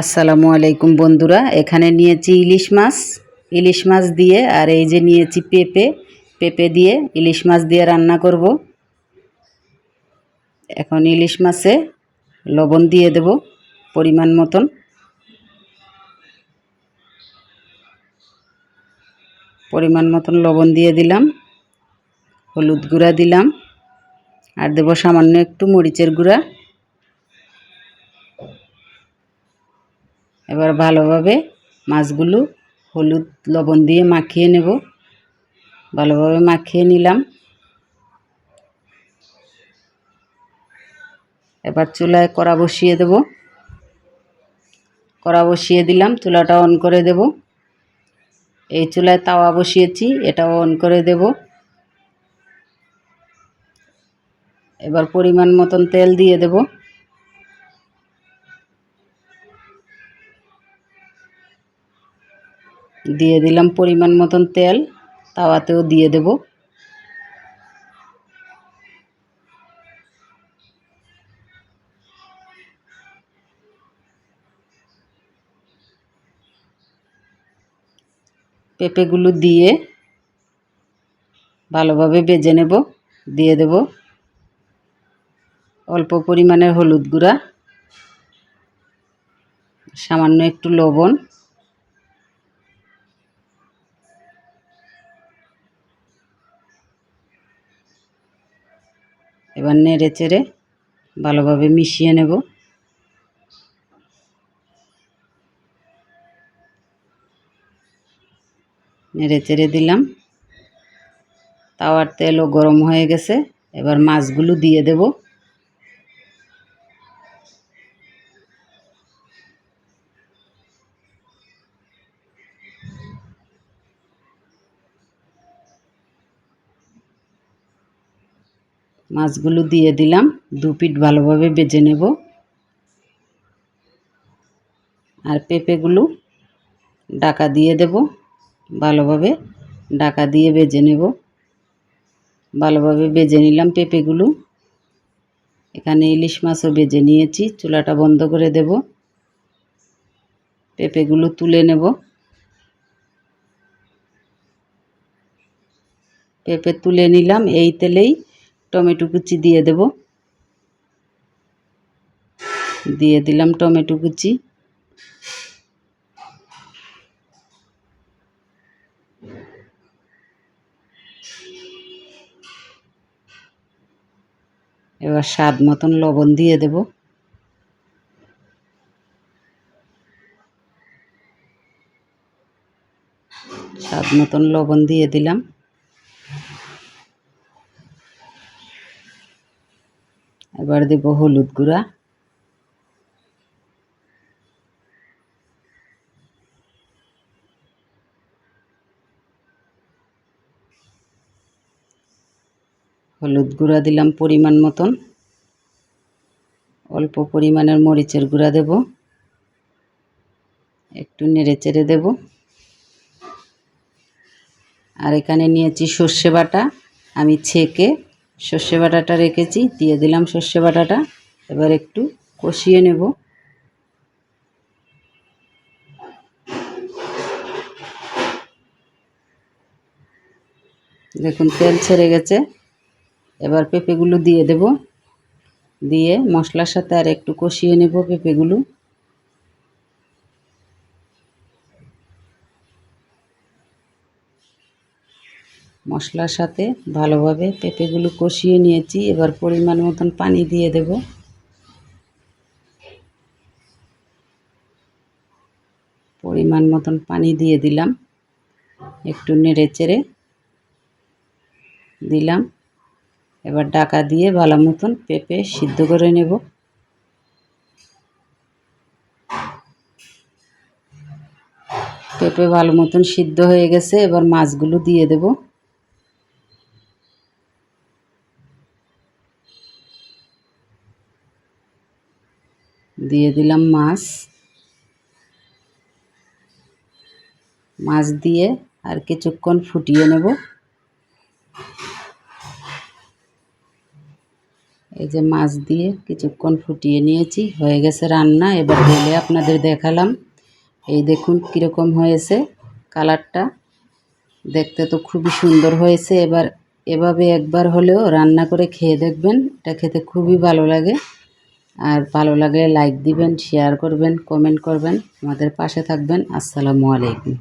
আসসালামু আলাইকুম বন্ধুরা, এখানে নিয়েছি ইলিশ মাছ। ইলিশ মাছ দিয়ে আর এই যে নিয়েছি পেঁপে পেঁপে দিয়ে ইলিশ মাছ দিয়ে রান্না করব। এখন ইলিশ মাছে লবণ দিয়ে দেব পরিমাণ মতন। পরিমাণ মতন লবণ দিয়ে দিলাম, হলুদ গুঁড়া দিলাম, আর দেব সামান্য একটু মরিচের গুঁড়া। এবার ভালোভাবে মাছগুলো হলুদ লবণ দিয়ে মাখিয়ে নেব। ভালোভাবে মাখিয়ে নিলাম। এবার চুলায় কড়া বসিয়ে দেব। কড়া বসিয়ে দিলাম, চুলাটা অন করে দেব। এই চুলায় তাওয়া বসিয়েছি, এটাও অন করে দেব। এবার পরিমাণ মতন তেল দিয়ে দেবো। দিয়ে দিলাম পরিমাণ মতন তেল, তাওয়াতেও দিয়ে দেব। পেঁপেগুলো দিয়ে ভালোভাবে বেজে নেব, দিয়ে দেব। অল্প পরিমাণের হলুদ গুঁড়া, সামান্য একটু লবণ। এবার নেড়ে চেড়ে ভালোভাবে মিশিয়ে নেব। নেড়ে চেড়ে দিলাম। তাওয়ার তেলও গরম হয়ে গেছে। এবার মাছগুলো দিয়ে দেব। মাছগুলো দিয়ে দিলাম। দু পিঠ ভালোভাবে বেজে নেব। আর পেঁপেগুলো ডাকা দিয়ে দেব। ভালোভাবে ডাকা দিয়ে বেজে নেব। ভালোভাবে বেজে নিলাম পেঁপেগুলো। এখানে ইলিশ মাছও বেজে নিয়েছি। চুলাটা বন্ধ করে দেব। পেঁপেগুলো তুলে নেব। পেঁপে তুলে নিলাম। এই তেলেই টমেটো কুচি দিয়ে দেব। দিয়ে দিলাম টমেটো কুচি। এবার স্বাদ মতন লবণ দিয়ে দেব। স্বাদ মতন লবণ দিয়ে দিলাম। এবার দেব হলুদ গুঁড়া। হলুদ গুঁড়া দিলাম পরিমাণ মতন। অল্প পরিমাণের মরিচের গুঁড়া দেব। একটু নেড়ে চেড়ে দেব। আর এখানে নিয়েছি সর্ষে বাটা। আমি ছেঁকে সর্ষে বাটাটা রেখেছি, দিয়ে দিলাম সর্ষে বাটাটা। এবার একটু কষিয়ে নেব। দেখুন, তেল ছেড়ে গেছে। এবার পেঁপেগুলো দিয়ে দেব। দিয়ে মশলার সাথে আর একটু কষিয়ে নেব পেঁপেগুলো। মশলার সাথে ভালোভাবে পেঁপেগুলো কষিয়ে নিয়েছি। এবার পরিমাণ মতন পানি দিয়ে দেব। পরিমাণ মতন পানি দিয়ে দিলাম। একটু নেড়ে চেড়ে দিলাম। এবার ডাকা দিয়ে ভালো মতন পেঁপে সিদ্ধ করে নেব। পেঁপে ভালো মতন সিদ্ধ হয়ে গেছে। এবার মাছগুলো দিয়ে দেব। দিয়ে দিলাম মাছ। মাছ দিয়ে আর কিছুক্ষণ ফুটিয়ে নেব। এই যে মাছ দিয়ে কিছুক্ষণ ফুটিয়ে নিয়েছি, হয়ে গেছে রান্না। এবার ঢেলে আপনাদের দেখালাম। এই দেখুন কীরকম হয়েছে কালারটা। দেখতে তো খুবই সুন্দর হয়েছে। এবার এভাবে একবার হলেও রান্না করে খেয়ে দেখবেন। এটা খেতে খুবই ভালো লাগে। আর ভালো লাগলে লাইক দিবেন শেয়ার করবেন কমেন্ট করবেন। আমাদের পাশে থাকবেন। আসসালামু আলাইকুম।